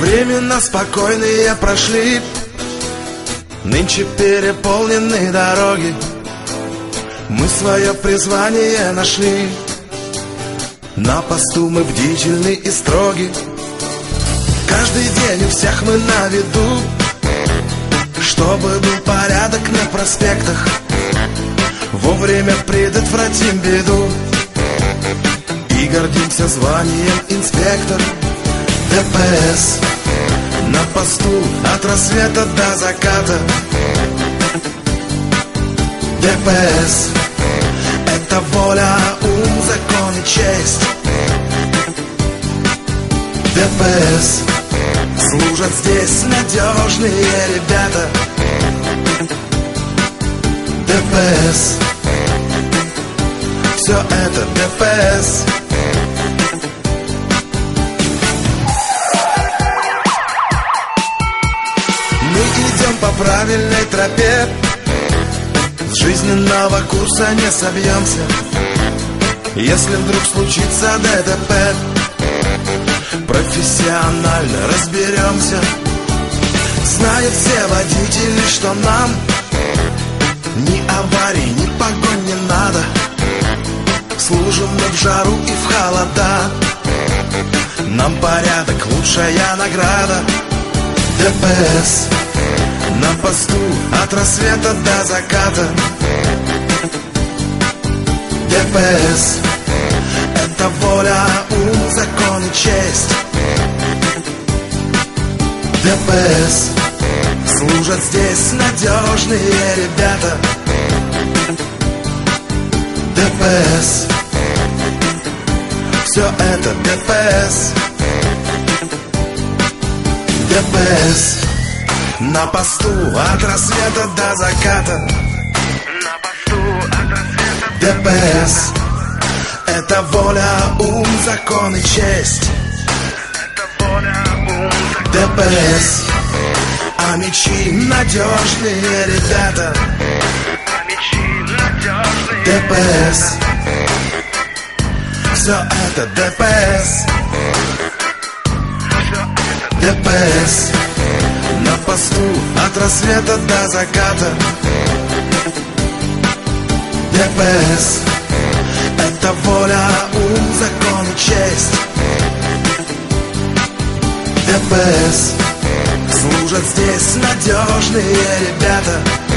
Времена спокойные прошли. Нынче переполнены дороги. Мы свое призвание нашли. На посту мы бдительны и строги. Каждый день у всех мы на виду. Чтобы был порядок на проспектах. Вовремя предотвратим беду. И гордимся званием инспектор ДПС На посту от рассвета до заката. ДПС Это воля, ум, закон и честь. ДПС Служат здесь надежные ребята. ДПС Все это ДПС правильной тропе. С жизненного курса не собьемся Если вдруг случится ДТП. Профессионально разберемся. Знают все водители, что нам Ни аварий, ни погонь не надо. Служим мы в жару и в холода. Нам порядок, лучшая награда. ДПС На посту от рассвета до заката. ДПС Это воля, ум, закон и честь. ДПС Служат здесь надежные ребята. ДПС Все это ДПС На посту от рассвета до заката. ДПС Это воля, ум, закон и честь. ДПС А мечи надежные ребята. ДПС Все это ДПС ДПС На посту от рассвета до заката. ДПС Это воля, ум, закон и честь. ДПС Служат здесь надежные ребята